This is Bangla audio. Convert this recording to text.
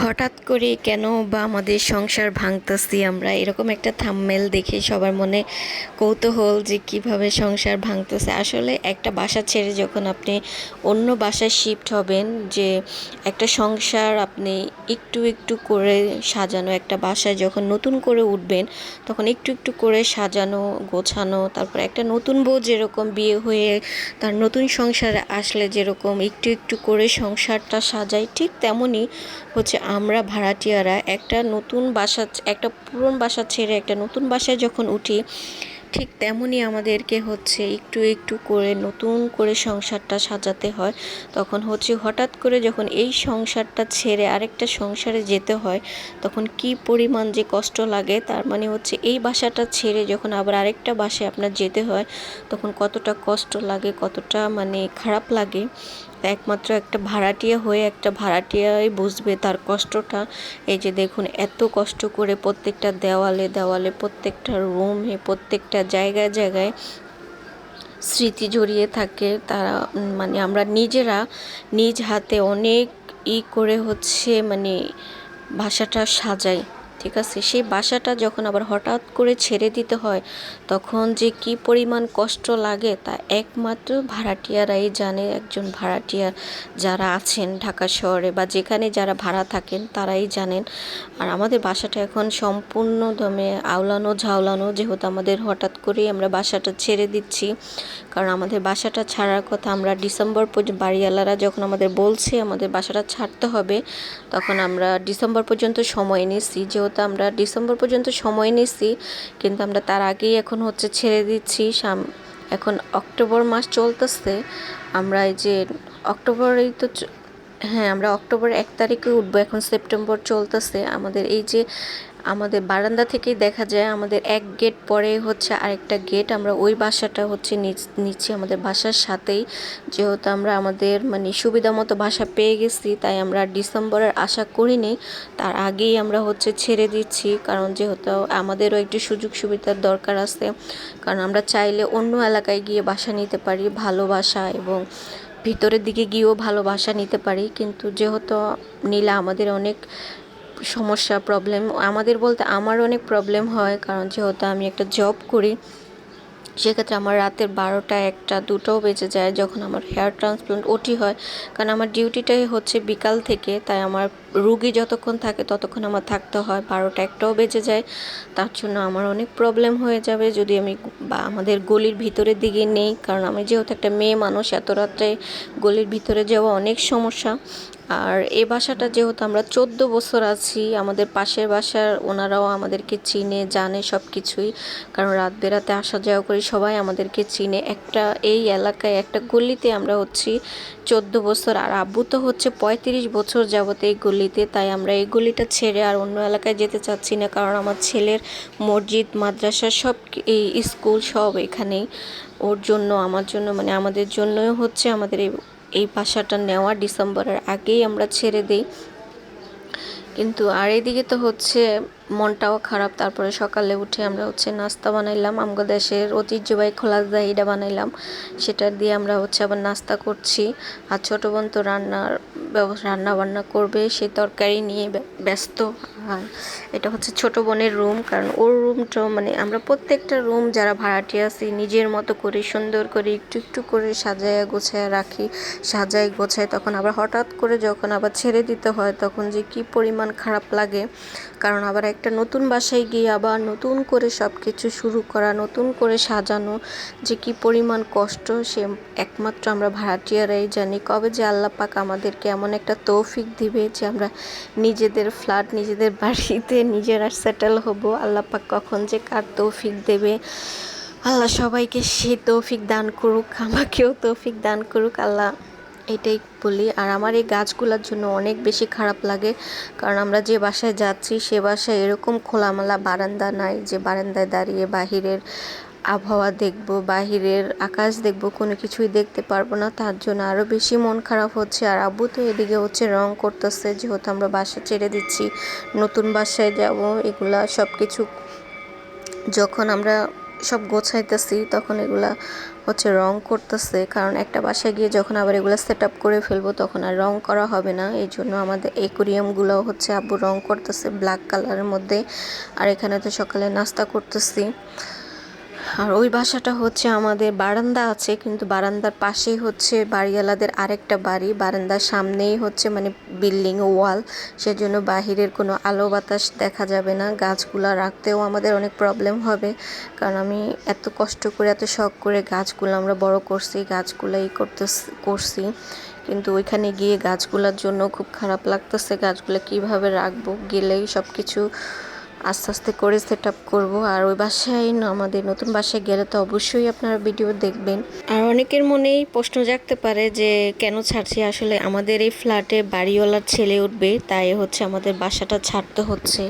হঠাৎ করে কেন বা আমাদের সংসার ভাঙতেছি আমরা? এরকম একটা থাম্মেল দেখে সবার মনে কৌতূহল যে কীভাবে সংসার ভাঙতেছে। আসলে একটা বাসা ছেড়ে যখন আপনি অন্য বাসায় শিফট হবেন, যে একটা সংসার আপনি একটু একটু করে সাজানো, একটা বাসায় যখন নতুন করে উঠবেন, তখন একটু একটু করে সাজানো, গোছানো, তারপর একটা নতুন বউ যেরকম বিয়ে হয়ে তার নতুন সংসারে আসলে যেরকম একটু একটু করে সংসারটা সাজায় ঠিক তেমনই হচ্ছে আমরা ভাড়াটিয়ারা একটা নতুন বাসা, একটা পুরনো বাসা ছেড়ে একটা নতুন বাসায় যখন উঠি, ঠিক তেমনই আমাদেরকে হচ্ছে একটু একটু করে নতুন করে সংসারটা সাজাতে হয়। তখন হচ্ছে হঠাৎ করে যখন এই সংসারটা ছেড়ে আরেকটা সংসারে যেতে হয়, তখন কি পরিমাণ যে কষ্ট লাগে, তার মানে হচ্ছে এই বাসাটা ছেড়ে যখন আবার আরেকটা বাসায় আপনার যেতে হয়, তখন কতটা কষ্ট লাগে, কতটা মানে খারাপ লাগে। একমাত্র একটা ভাড়াটিয়া হয়ে একটা ভাড়াটিয়াই বুঝবে তার কষ্টটা। এই যে দেখুন, এত কষ্ট করে প্রত্যেকটা দেওয়ালে দেওয়ালে, প্রত্যেকটা রুমে, প্রত্যেকটা জায়গায় জায়গায় স্মৃতি জড়িয়ে থাকে তারা মানে আমরা নিজেরা নিজ হাতে অনেক ই করে হচ্ছে মানে ভাষাটা সাজাই। ঠিক আছে? সেই বাসাটা যখন আবার হঠাৎ করে ছেড়ে দিতে হয়, তখন যে কি পরিমাণ কষ্ট লাগে তা একমাত্র ভাড়াটিয়ারাই জানে। একজন ভাড়াটিয়া যারা আছেন ঢাকা শহরে বা যেখানে যারা ভাড়া থাকেন তারাই জানেন। আর আমাদের বাসাটা এখন সম্পূর্ণ দমে আওলানো ঝাওলানো, যেহেতু আমাদের হঠাৎ করেই আমরা বাসাটা ছেড়ে দিচ্ছি। কারণ আমাদের বাসাটা ছাড়ার কথা আমরা ডিসেম্বর পর্যন্ত বাড়িওয়ালারা যখন আমাদের বলছে আমাদের বাসাটা ছাড়তে হবে, তখন আমরা ডিসেম্বর পর্যন্ত সময় নিচ্ছি যেহেতু আমরা ডিসেম্বর পর্যন্ত সময় নিছি, কিন্তু আমরা তার আগেই এখন হচ্ছে ছেড়ে দিচ্ছি। সাম, এখন অক্টোবর মাস চলতেছে। আমরা এই যে, অক্টোবরেই তো হ্যাঁ আমরা অক্টোবর এক তারিখে উঠবো। এখন সেপ্টেম্বর চলতেছে। আমাদের এই যে আমাদের বারান্দা থেকেই দেখা যায়, আমাদের এক গেট পরে হচ্ছে আরেকটা গেট। আমরা ওই বাসাটা হচ্ছে নিচ্ছি আমাদের বাসার সাথেই। যেহেতু আমরা আমাদের মানে সুবিধা মতো বাসা পেয়ে গেছি, তাই আমরা ডিসেম্বরের আশা করিনি। তার আগেই আমরা হচ্ছে ছেড়ে দিচ্ছি, কারণ যেহেতু আমাদেরও একটু সুযোগ সুবিধার দরকার আছে। কারণ আমরা চাইলে অন্য এলাকায় গিয়ে বাসা নিতে পারি, ভালো বাসা এবং ভিতরের দিকে গিয়েও ভালোবাসা নিতে পারি, কিন্তু যেহেতু নীলা আমাদের অনেক সমস্যা প্রবলেম আমাদের বলতে আমার অনেক প্রবলেম হয়, কারণ যেহেতু আমি একটা জব করি সেক্ষেত্রে আমার রাতের বারোটা একটা, দুটোও বেজে যায় যখন আমার হেয়ার ট্রান্সপ্লান্ট ওটি হয়। কারণ আমার ডিউটিটাই হচ্ছে বিকাল থেকে, তাই আমার রুগী যতক্ষণ থাকে ততক্ষণ আমার থাকতে হয়। বারোটা একটাও বেজে যায়। তার জন্য আমার অনেক প্রবলেম হয়ে যাবে যদি আমি বা আমাদের গলির ভিতরের দিকে নেই। কারণ আমি যেহেতু একটা মেয়ে মানুষ, এত রাত্রে গলির ভিতরে যাওয়া অনেক সমস্যা। আর এ বাসাটা যেহেতু আমরা চোদ্দ বছর আছি, আমাদের পাশের বাসার ওনারাও আমাদেরকে চিনে, জানে সব কিছুই কারণ রাত বেরাতে আসা যাওয়া করি সবাই আমাদেরকে চিনে। একটা এই এলাকায়, একটা গলিতে আমরা হচ্ছি চোদ্দ বছর। আর আব্বু তো হচ্ছে পঁয়ত্রিশ বছর যাবত এই গলিতে। তাই আমরা এই গলিটা ছেড়ে আর অন্য এলাকায় যেতে চাচ্ছি না। কারণ আমার ছেলের মসজিদ, মাদ্রাসা, সব এই স্কুল সব এখানেই। ওর জন্য, আমার জন্য মানে আমাদের জন্যই হচ্ছে আমাদের এই এই বাসাটা নেওয়া ডিসেম্বরের আগেই আমরা ছেড়ে দিই। কিন্তু আর এদিকে তো হচ্ছে মনটাও খারাপ, তারপরে সকালে উঠে আমরা হচ্ছে নাস্তা বানাইলাম, আমগো দেশের ঐতিহ্যবাহী খোলা এটা বানাইলাম, সেটা দিয়ে আমরা হচ্ছে আবার নাস্তা করছি। আর ছোটো বোন তো রান্নার রান্না বান্না করবে, সে তরকারি নিয়ে ব্যস্ত। আর এটা হচ্ছে ছোট বোনের রুম কারণ ওর রুমটাও মানে আমরা প্রত্যেকটা রুম যারা ভাড়াটি আছি, নিজের মতো করে, সুন্দর করে, একটু একটু করে সাজায় গোছায় রাখি। সাজায়, গোছায় তখন আবার হঠাৎ করে যখন আবার ছেড়ে দিতে হয়, তখন যে কি পরিমাণ খারাপ লাগে। কারণ আবার একটা নতুন বাসায় গিয়ে আবার নতুন করে সব কিছু শুরু করা, নতুন করে সাজানো, যে কি পরিমাণ কষ্ট, সে একমাত্র আমরা ভাড়াটিয়ারাই জানি। কবে যে আল্লাহ পাক আমাদেরকে এমন একটা তৌফিক দিবে যে আমরা নিজেদের ফ্ল্যাট নিজেদের বাড়িতে নিজেরা সেটেল হব, আল্লাহ পাক কখন যে কার তৌফিক দেবে। আল্লাহ সবাইকে সে তৌফিক দান করুক, আমাকেও তৌফিক দান করুক, আল্লাহ এটাই বলি। আর আমার এই গাছগুলোর জন্য অনেক বেশি খারাপ লাগে, কারণ আমরা যে বাসায় যাচ্ছি সে বাসায় এরকম খোলামেলা বারান্দা নাই যে বারান্দায় দাঁড়িয়ে বাহিরের আবহাওয়া দেখব, বাহিরের আকাশ দেখব, কোনো কিছুই দেখতে পারব না। তার জন্য আরও বেশি মন খারাপ হচ্ছে। আর আব্বু তো এদিকে হচ্ছে রং করতেছে, যেহেতু আমরা বাসা ছেড়ে দিচ্ছি, নতুন বাসায় যাব, এগুলা সব কিছু যখন আমরা সব গোছাইতেছি, তখন এগুলা হচ্ছে রং করতেছে। কারণ একটা বাসায় গিয়ে যখন আবার এগুলো সেট আপ করে ফেলব, তখন আর রং করা হবে না। এই জন্য আমাদের একুরিয়ামগুলো হচ্ছে আব্বু রং করতেছে, ব্ল্যাক কালারের মধ্যে। আর এখানে তো সকালে নাস্তা করতেছি। আর ওই বাসাটা হচ্ছে আমাদের বারান্দা আছে, কিন্তু বারান্দার পাশেই হচ্ছে বাড়িওয়ালাদের আরেকটা বাড়ি। বারান্দার সামনেই হচ্ছে মানে বিল্ডিং ওয়াল, সেজন্য বাহিরের কোনো আলো বাতাস দেখা যাবে না। গাছগুলা রাখতেও আমাদের অনেক প্রবলেম হবে, কারণ আমি এত কষ্ট করে, এত শখ করে গাছগুলো আমরা বড় করছি, গাছগুলাই করতে করছি। কিন্তু ওইখানে গিয়ে গাছগুলোর জন্য খুব খারাপ লাগতেছে, গাছগুলো কীভাবে রাখব, গেলেই সব কিছু আস্তে আস্তে করে সেট আপ করব। আর ওই বাসায় আমাদের নতুন বাসায় গেলে তো অবশ্যই আপনারা ভিডিও দেখবেন। আর অনেকের মনেই প্রশ্ন জাগতে পারে যে, কেন ছাড়ছি? আসলে আমাদের এই ফ্ল্যাটে বাড়িওয়ালার ছেলে উঠবে, তাই হচ্ছে আমাদের বাসাটা ছাড়তে হচ্ছে।